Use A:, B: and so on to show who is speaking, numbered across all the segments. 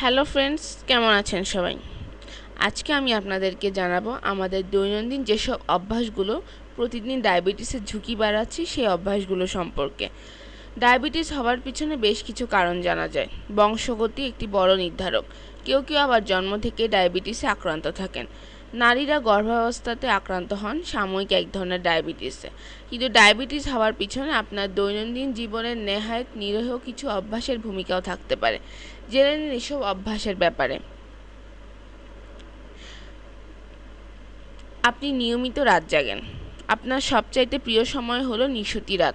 A: Hello friends কেমন আছেন সবাই? আজকে আমি আপনাদেরকে জানাব আমাদের দৈনন্দিন যেসব অভ্যাসগুলো প্রতিদিন ডায়াবেটিসের ঝুঁকি বাড়াচ্ছে সেই অভ্যাসগুলো সম্পর্কে। ডায়াবেটিস হওয়ার পিছনে বেশ কিছু কারণ জানা যায়। বংশগতি একটি বড় নির্ধারক। কেউ কেউ আবার জন্ম থেকে ডায়াবেটিসে আক্রান্ত থাকেন। নারীরা গর্ভাবস্থাতে আক্রান্ত হন সাময়িক এক ধরনের ডায়াবেটিসে। কিন্তু ডায়াবেটিস হওয়ার পিছনে আপনার দৈনন্দিন জীবনের নেহায়ত নিরীহ কিছু অভ্যাসের ভূমিকাও থাকতে পারে। জেনে নিন এসব অভ্যাসের ব্যাপারে। আপনি নিয়মিত রাত জাগেন। আপনার সবচাইতে প্রিয় সময় হলো নিশুতি রাত।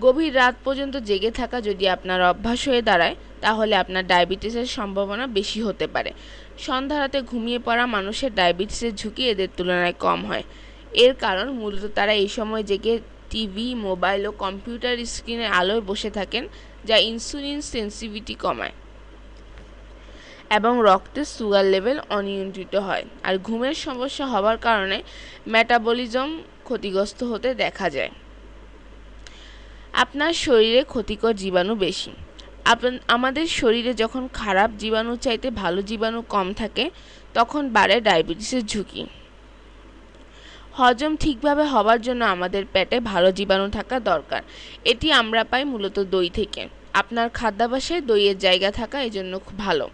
A: গভীর রাত পর্যন্ত জেগে থাকা যদি আপনার অভ্যাস হয়ে দাঁড়ায় তাহলে আপনার ডায়াবেটিসের সম্ভাবনা বেশি হতে পারে। সন্ধ্যা রাতে ঘুমিয়ে পড়া মানুষের ডায়াবেটিসের ঝুঁকি এদের তুলনায় কম হয়। এর কারণ মূলত তারা এই সময় জেগে টিভি, মোবাইল ও কম্পিউটার স্ক্রিনের আলোয় বসে থাকেন, যা ইনসুলিন সেন্সিভিটি কমায় এবং রক্তের সুগার লেভেল অনিয়ন্ত্রিত হয়। আর ঘুমের সমস্যা হওয়ার কারণে মেটাবলিজম ক্ষতিগ্রস্ত হতে দেখা যায়। আপনার শরীরে ক্ষতিকর জীবাণু বেশি। আমাদের শরীরে যখন খারাপ জীবাণু চাইতে ভালো জীবাণু কম থাকে, তখন বাড়ে ডায়াবেটিসের ঝুঁকি। হজম ঠিকভাবে হওয়ার জন্য আমাদের পেটে ভালো জীবাণু থাকা দরকার। এটি আমরা পাই মূলত দই থেকে। আপনার খাদ্যাভ্যাসে দইয়ের জায়গা থাকা এজন্য খুব ভালো।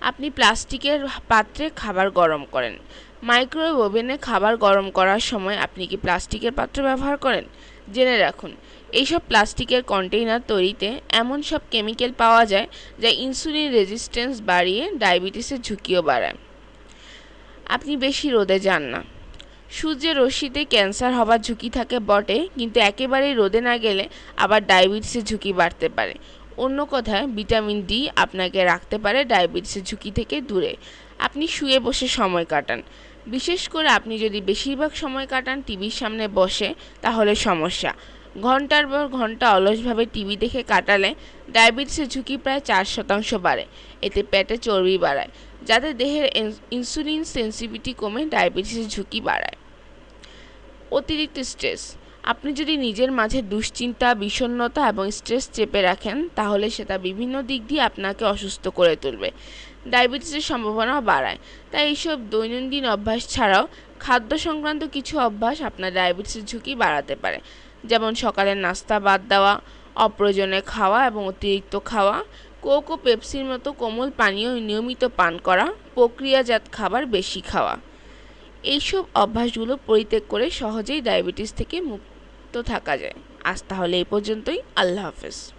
A: আপনি প্লাস্টিকের পাত্রে খাবার গরম করেন। মাইক্রোওয়েভ ওভেনে খাবার গরম করার সময় আপনি কি প্লাস্টিকের পাত্র ব্যবহার করেন? জেনে রাখুন, এইসব প্লাস্টিকের কন্টেইনার তৈরিতে এমন সব কেমিক্যাল পাওয়া যায় যা ইনসুলিন রেজিস্ট্যান্স বাড়িয়ে ডায়াবেটিসের ঝুঁকিও বাড়ায়। আপনি বেশি রোদে যান না। সূর্যের রশ্মিতে ক্যান্সার হবার ঝুঁকি থাকে বটে, কিন্তু একেবারেই রোদে না গেলে আবার ডায়াবেটিসের ঝুঁকি বাড়তে পারে। অন্য কথায়, ভিটামিন ডি আপনাকে রাখতে পারে ডায়াবেটিসের ঝুঁকি থেকে দূরে। আপনি শুয়ে বসে সময় কাটান। বিশেষ করে আপনি যদি বেশিরভাগ সময় কাটান, টিভির সামনে বসে, তাহলে সমস্যা। ঘণ্টার পর ঘণ্টা অলসভাবে টিভি দেখে কাটালে ডায়াবেটিসের ঝুঁকি প্রায় চার শতাংশ বাড়ে। এতে পেটে চর্বি বাড়ায় যাদের দেহের ইনসুলিন সেন্সিভিটি কমে ডায়াবেটিসের ঝুঁকি বাড়ায়। অতিরিক্ত স্ট্রেস আপনি যদি নিজের মাঝে দুশ্চিন্তা বিষণ্নতা এবং স্ট্রেস চেপে রাখেন, তাহলে সেটা বিভিন্ন দিক দিয়ে আপনাকে অসুস্থ করে তুলবে। ডায়াবেটিসের সম্ভাবনা বাড়ায়। তাই এইসব দৈনন্দিন অভ্যাস ছাড়াও খাদ্য সংক্রান্ত কিছু অভ্যাস আপনার ডায়াবেটিসের ঝুঁকি বাড়াতে পারে। যেমন সকালের নাস্তা বাদ দেওয়া, অপ্রয়োজনে খাওয়া এবং অতিরিক্ত খাওয়া, কোক ও পেপসির মতো কোমল পানীয় নিয়মিত পান করা, প্রক্রিয়াজাত খাবার বেশি খাওয়া। এইসব অভ্যাসগুলো পরিত্যাগ করে সহজেই ডায়াবেটিস থেকে মুক্ত থাকা যায়। আজ তাহলে এই পর্যন্তই। আল্লাহ হাফেজ।